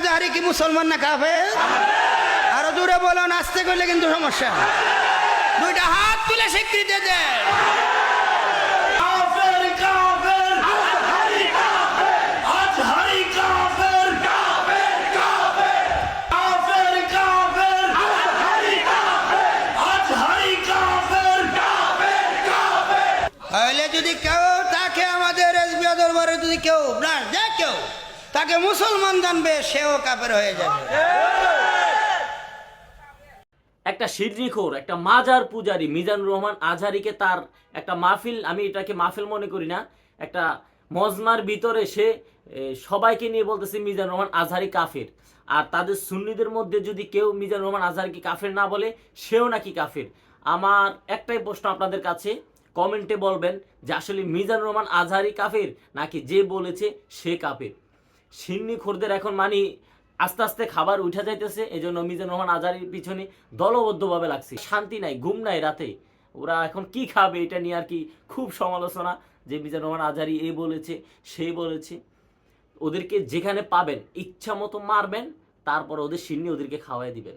আজহারি কি মুসলমান না কাফে আরও দূরে বলো নাচতে করলে কিন্তু সমস্যা। দুইটা হাত তুলে স্বীকৃতি দে। কাফের কাফের আজহারি কাফের আজহারি কাফের কাফের কাফের কাফের কাফের আজহারি কাফের আজহারি কাফের কাফের কাফের। তাহলে যদি কেউ তাকে আমাদের এসবিআ দরবারে যদি কেউ না যে কেউ? তাকে মুসলমান জানবে, সেও কাপের হয়ে যাবে। একটা সিডনিখোর একটা মাজার পূজারি মিজানুর রহমান আজহারিকে তার একটা মাহফিল, আমি এটাকে মাহফিল মনে করি না, একটা মজমার ভিতরে সে সবাইকে নিয়ে বলতেছে মিজানুর রহমান আজহারি কাফের। আর তাদের সুন্নিদের মধ্যে যদি কেউ মিজানুর রহমান আজহারিকে কাফের না বলে, সেও নাকি কাফের। আমার একটাই প্রশ্ন আপনাদের কাছে, কমেন্টে বলবেন যে আসলে মিজানুর রহমান আজহারি কাফের, নাকি যে বলেছে সে কাফের? সিন্নি খোরদের এখন মানি আস্তে আস্তে খাবার উঠে যাইতেছে এই জন্য মিজানুর রহমান আজারির পিছনে দলবদ্ধভাবে লাগছে। শান্তি নাই, ঘুম নাই রাতে। ওরা এখন কি খাবে এটা নিয়ে আর কি খুব সমালোচনা, যে মিজানুর রহমান আজারি এ বলেছে, সে বলেছে। ওদেরকে যেখানে পাবেন ইচ্ছা মতো মারবেন, তারপর ওদের সিন্নি ওদেরকে খাওয়াই দিবেন।